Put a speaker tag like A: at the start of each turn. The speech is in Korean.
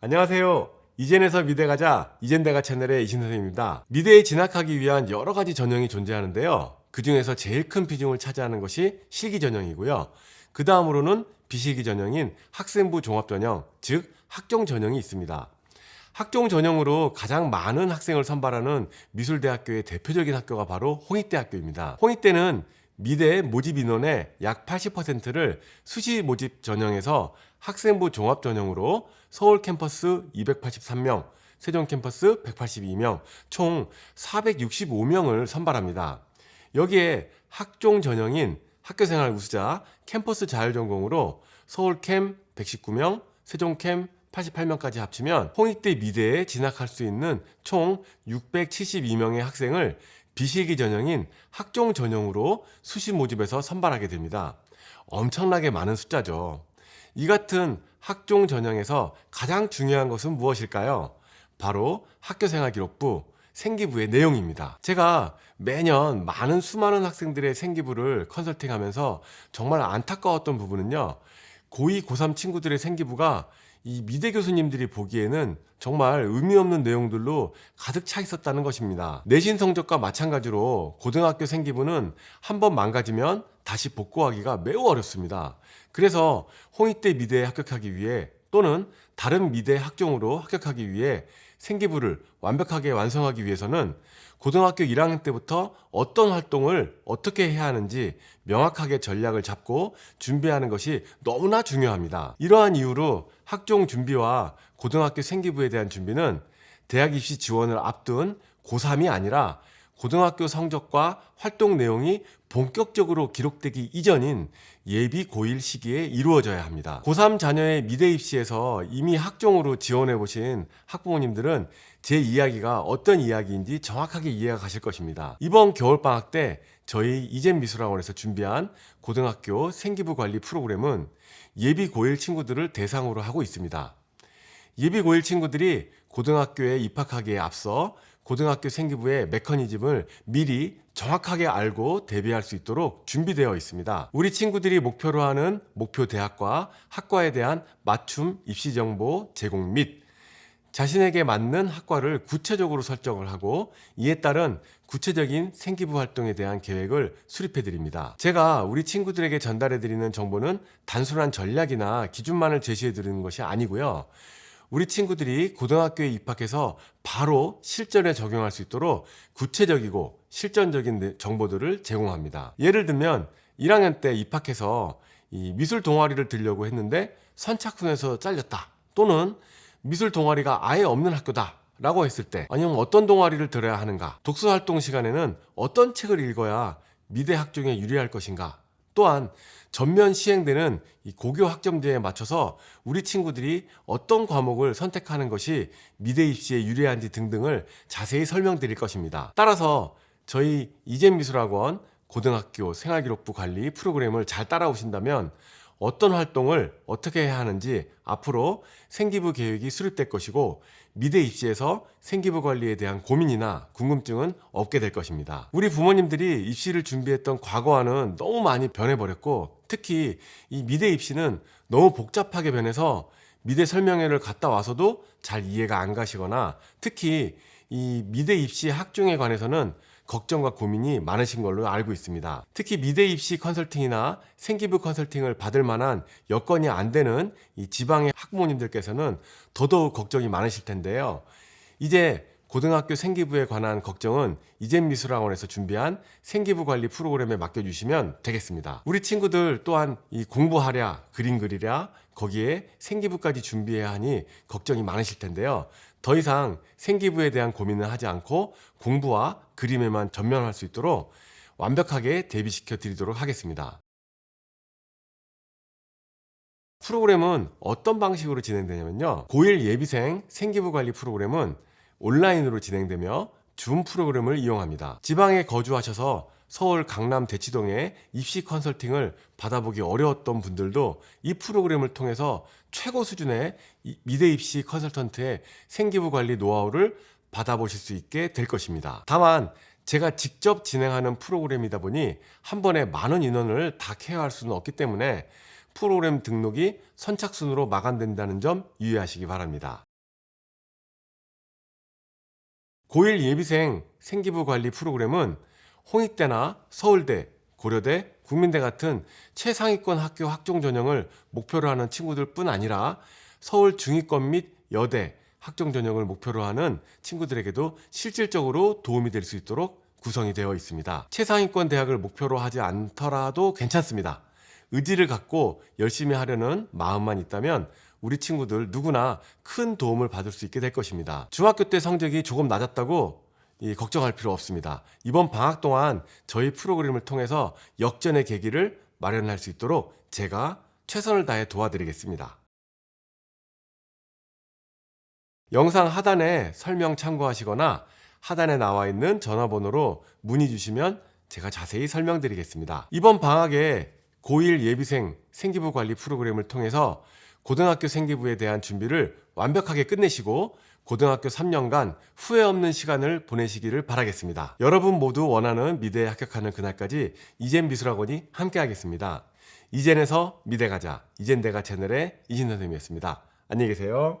A: 안녕하세요. 이젠에서 미대 가자 이젠대가 채널의 이신 선생님입니다. 미대에 진학하기 위한 여러 가지 전형이 존재하는데요. 그 중에서 제일 큰 비중을 차지하는 것이 실기 전형이고요. 그 다음으로는 비실기 전형인 학생부 종합 전형, 즉 학종 전형이 있습니다. 학종 전형으로 가장 많은 학생을 선발하는 미술대학교의 대표적인 학교가 바로 홍익대학교입니다. 홍익대는 미대 모집 인원의 약 80%를 수시 모집 전형에서 학생부 종합 전형으로 서울 캠퍼스 283명, 세종 캠퍼스 182명, 총 465명을 선발합니다. 여기에 학종 전형인 학교생활 우수자 캠퍼스 자율전공으로 서울캠 119명, 세종캠 88명까지 합치면 홍익대 미대에 진학할 수 있는 총 672명의 학생을 비실기 전형인 학종 전형으로 수시 모집에서 선발하게 됩니다. 엄청나게 많은 숫자죠. 이 같은 학종 전형에서 가장 중요한 것은 무엇일까요? 바로 학교생활 기록부, 생기부의 내용입니다. 제가 매년 많은 수많은 학생들의 생기부를 컨설팅하면서 정말 안타까웠던 부분은요. 고2, 고3 친구들의 생기부가 이 미대 교수님들이 보기에는 정말 의미 없는 내용들로 가득 차 있었다는 것입니다. 내신 성적과 마찬가지로 고등학교 생기부는 한 번 망가지면 다시 복구하기가 매우 어렵습니다. 그래서 홍익대 미대에 합격하기 위해 또는 다른 미대 학종으로 합격하기 위해 생기부를 완벽하게 완성하기 위해서는 고등학교 1학년 때부터 어떤 활동을 어떻게 해야 하는지 명확하게 전략을 잡고 준비하는 것이 너무나 중요합니다. 이러한 이유로 학종 준비와 고등학교 생기부에 대한 준비는 대학 입시 지원을 앞둔 고3이 아니라 고등학교 성적과 활동 내용이 본격적으로 기록되기 이전인 예비 고1 시기에 이루어져야 합니다. 고3 자녀의 미대 입시에서 이미 학종으로 지원해 보신 학부모님들은 제 이야기가 어떤 이야기인지 정확하게 이해가 가실 것입니다. 이번 겨울방학 때 저희 이젠 미술학원에서 준비한 고등학교 생기부 관리 프로그램은 예비 고1 친구들을 대상으로 하고 있습니다. 예비 고1 친구들이 고등학교에 입학하기에 앞서 고등학교 생기부의 메커니즘을 미리 정확하게 알고 대비할 수 있도록 준비되어 있습니다. 우리 친구들이 목표로 하는 목표 대학과 학과에 대한 맞춤 입시 정보 제공 및 자신에게 맞는 학과를 구체적으로 설정을 하고 이에 따른 구체적인 생기부 활동에 대한 계획을 수립해 드립니다. 제가 우리 친구들에게 전달해 드리는 정보는 단순한 전략이나 기준만을 제시해 드리는 것이 아니고요. 우리 친구들이 고등학교에 입학해서 바로 실전에 적용할 수 있도록 구체적이고 실전적인 내- 정보들을 제공합니다. 예를 들면 1학년 때 입학해서 이 미술 동아리를 들려고 했는데 선착순에서 잘렸다. 또는 미술 동아리가 아예 없는 학교다. 라고 했을 때 아니면 어떤 동아리를 들어야 하는가 독서 활동 시간에는 어떤 책을 읽어야 미대 학종에 유리할 것인가 또한 전면 시행되는 이 고교 학점제에 맞춰서 우리 친구들이 어떤 과목을 선택하는 것이 미대 입시에 유리한지 등등을 자세히 설명드릴 것입니다. 따라서 저희 이젠미술학원 고등학교 생활기록부 관리 프로그램을 잘 따라오신다면 어떤 활동을 어떻게 해야 하는지 앞으로 생기부 계획이 수립될 것이고 미대 입시에서 생기부 관리에 대한 고민이나 궁금증은 없게 될 것입니다. 우리 부모님들이 입시를 준비했던 과거와는 너무 많이 변해버렸고 특히 이 미대 입시는 너무 복잡하게 변해서 미대 설명회를 갔다 와서도 잘 이해가 안 가시거나 특히 이 미대 입시 학종에 관해서는 걱정과 고민이 많으신 걸로 알고 있습니다. 특히 미대 입시 컨설팅이나 생기부 컨설팅을 받을 만한 여건이 안 되는 이 지방의 학부모님들께서는 더더욱 걱정이 많으실 텐데요. 이제 고등학교 생기부에 관한 걱정은 이젠 미술학원에서 준비한 생기부 관리 프로그램에 맡겨주시면 되겠습니다. 우리 친구들 또한 이 공부하랴, 그림 그리랴, 거기에 생기부까지 준비해야 하니 걱정이 많으실 텐데요. 더 이상 생기부에 대한 고민을 하지 않고 공부와 그림에만 전면할 수 있도록 완벽하게 대비시켜 드리도록 하겠습니다. 프로그램은 어떤 방식으로 진행되냐면요. 고1 예비생 생기부 관리 프로그램은 온라인으로 진행되며 줌 프로그램을 이용합니다. 지방에 거주하셔서 서울 강남 대치동에 입시 컨설팅을 받아보기 어려웠던 분들도 이 프로그램을 통해서 최고 수준의 이 미대 입시 컨설턴트의 생기부 관리 노하우를 받아보실 수 있게 될 것입니다. 다만 제가 직접 진행하는 프로그램이다 보니 한 번에 많은 인원을 다 케어할 수는 없기 때문에 프로그램 등록이 선착순으로 마감된다는 점 유의하시기 바랍니다. 고1 예비생 생기부 관리 프로그램은 홍익대나 서울대, 고려대, 국민대 같은 최상위권 학교 학종 전형을 목표로 하는 친구들뿐 아니라 서울 중위권 및 여대 학종 전형을 목표로 하는 친구들에게도 실질적으로 도움이 될 수 있도록 구성이 되어 있습니다. 최상위권 대학을 목표로 하지 않더라도 괜찮습니다. 의지를 갖고 열심히 하려는 마음만 있다면 우리 친구들 누구나 큰 도움을 받을 수 있게 될 것입니다. 중학교 때 성적이 조금 낮았다고 이 걱정할 필요 없습니다. 이번 방학 동안 저희 프로그램을 통해서 역전의 계기를 마련할 수 있도록 제가 최선을 다해 도와드리겠습니다. 영상 하단에 설명 참고하시거나 하단에 나와 있는 전화번호로 문의 주시면 제가 자세히 설명드리겠습니다. 이번 방학에 고1 예비생 생기부 관리 프로그램을 통해서 고등학교 생기부에 대한 준비를 완벽하게 끝내시고 고등학교 3년간 후회 없는 시간을 보내시기를 바라겠습니다. 여러분 모두 원하는 미대에 합격하는 그날까지 이젠 미술학원이 함께하겠습니다. 이젠에서 미대 가자 이젠 내가 채널의 이진 선생님이었습니다. 안녕히 계세요.